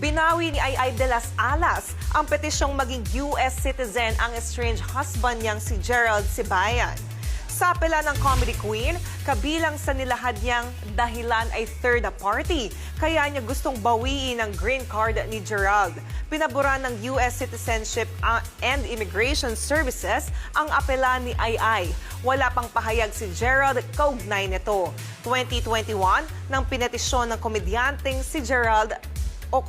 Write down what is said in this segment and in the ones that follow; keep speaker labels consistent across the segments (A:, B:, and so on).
A: Binawi ni Ay de las Alas ang petisyong maging US citizen ang estranged husband niyang si Gerald Sibayan. Sa apela ng comedy queen, kabilang sa nilahad niyang dahilan ay third party. Kaya niya gustong bawiin ang green card ni Gerald. Pinabura ng US Citizenship uh, and Immigration Services ang apela ni Ay. Wala pang pahayag si Gerald kaugnay nito. 2021, nang pinetisyon ng komedyanteng si Gerald o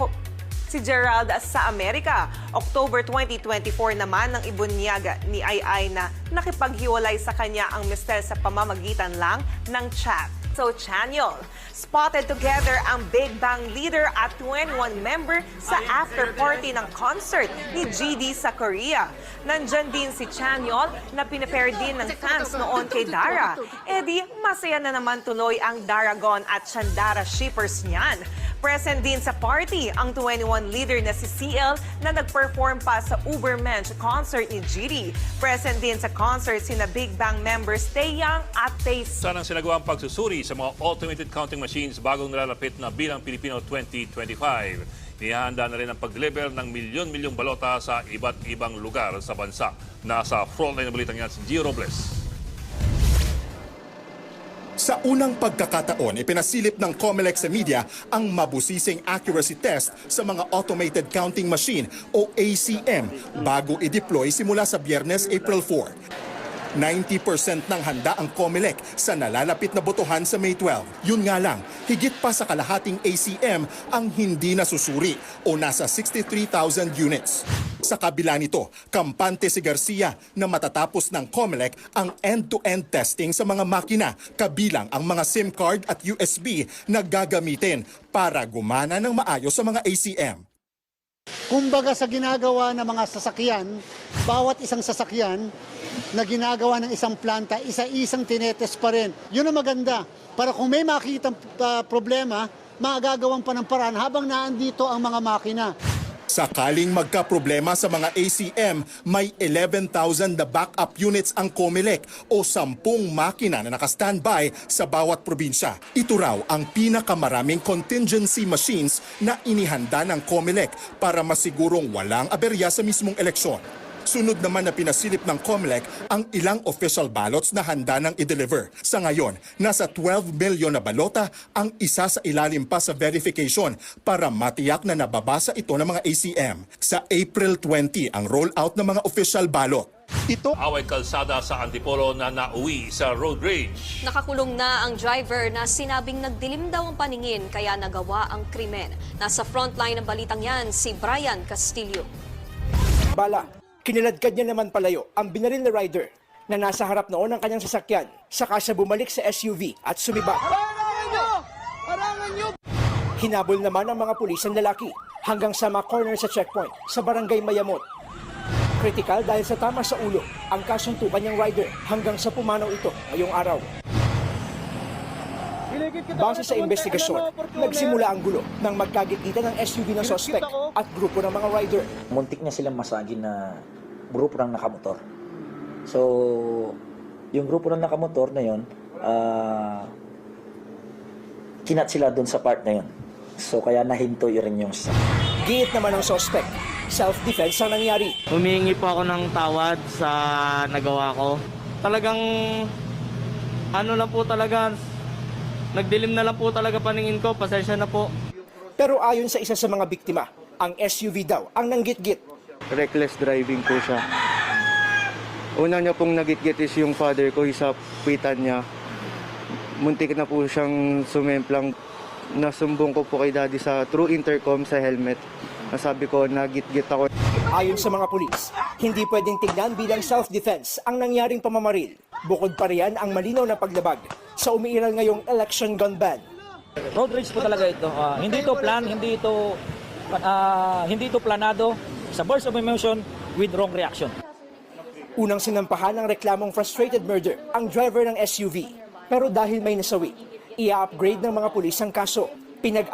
A: si Gerald sa Amerika. October 2024 naman nang ibunyaga ni Ai na nakipaghiwalay sa kanya ang mister sa pamamagitan lang ng chat. So, Chanyol, spotted together ang Big Bang leader at 21 member sa after party ng concert ni GD sa Korea. Nandyan din si Chanyol na pinapair din ng fans noon kay Dara. E di, masaya na naman tuloy ang Daragon at Chandara shippers niyan. Present din sa party ang 21 leader na si CL na nag-perform pa sa Ubermensch concert ni GD. Present din sa concert sina Big Bang members Taeyang at Tae
B: Sanang sinagawang pagsusuri sa mga automated counting machines bagong nalalapit na bilang Pilipino 2025. Nihahanda na rin ang pag-deliver ng milyon-milyong balota sa iba't ibang lugar sa bansa. Nasa frontline na balitang yan si Gio Robles.
C: Sa unang pagkakataon, ipinasilip ng COMELEC sa media ang mabusising accuracy test sa mga automated counting machine o ACM bago i-deploy simula sa biyernes April 4. 90% ng handa ang COMELEC sa nalalapit na botohan sa May 12. Yun nga lang, higit pa sa kalahating ACM ang hindi nasusuri o nasa 63,000 units. Sa kabila nito, kampante si Garcia na matatapos ng COMELEC ang end-to-end testing sa mga makina, kabilang ang mga SIM card at USB na gagamitin para gumana ng maayos sa mga ACM.
D: Kumbaga sa ginagawa ng mga sasakyan, bawat isang sasakyan na ginagawa ng isang planta, isa-isang tinetes pa rin. Yun ang maganda. Para kung may makita problema, magagawan pa habang naandito ang mga makina.
C: Sakaling magka-problema sa mga ACM, may 11,000 na backup units ang COMELEC o 10 makina na naka-standby sa bawat probinsya. Ito raw ang pinakamaraming contingency machines na inihanda ng COMELEC para masigurong walang aberya sa mismong eleksyon. Sunod naman na pinasilip ng COMELEC ang ilang official ballots na handa ng i-deliver. Sa ngayon, nasa 12 milyon na balota ang isa sa ilalim pa sa verification para matiyak na nababasa ito ng mga ACM. Sa April 20 ang rollout ng mga official ballot. Ito
B: Away kalsada sa Antipolo na nauwi sa road rage.
E: Nakakulong na ang driver na sinabing nagdilim daw ang paningin kaya nagawa ang krimen. Nasa frontline ng balitang yan si Brian Castillo.
F: Bala, kiniladkad niya naman palayo ang binaril na rider na nasa harap noon ng kanyang sasakyan saka siya bumalik sa SUV at sumibat. Hinabol naman ng mga pulis ang lalaki hanggang sa ma-corner sa checkpoint sa barangay Mayamot. Critical dahil sa tama sa ulo ang kasuntukan niyang rider hanggang sa pumanaw ito ngayong araw. Base sa investigasyon, nagsimula ang gulo nang magkagitgitan ng SUV ng sospek at grupo ng mga rider.
G: muntik niya silang masagin na grupo ng nakamotor. So, yung grupo ng nakamotor na yon, ah kinat sila doon sa part na yon. So, kaya nahinto yun rin yung sasakyan.
F: Giit naman ng sospek, self-defense ang nangyari.
H: Humingi po ako ng tawad sa nagawa ko. Talagang ano lang po talaga, nagdilim na lang po talaga paningin ko, pasensya na po.
F: Pero ayon sa isa sa mga biktima, ang SUV daw ang nanggit-git.
H: Reckless driving po siya. Una niya pong nagitgit is yung father ko, isa pitan niya. Muntik na po siyang sumemplang. Nasumbong ko po kay daddy sa true intercom sa helmet. Nasabi ko, nagitgit ako.
F: Ayon sa mga pulis, hindi pwedeng tignan bilang self-defense ang nangyaring pamamaril. Bukod pa riyan ang malinaw na paglabag sa umiiral ngayong election gun ban.
I: road rage po talaga ito. Ah, hindi ito plan, hindi ito ah, hindi ito planado. Sa burst of emotion with wrong reaction.
F: Unang sinampahan ng reklamong frustrated murder ang driver ng SUV. Pero dahil may nasawi, i-upgrade ng mga pulis ang kaso. Pinag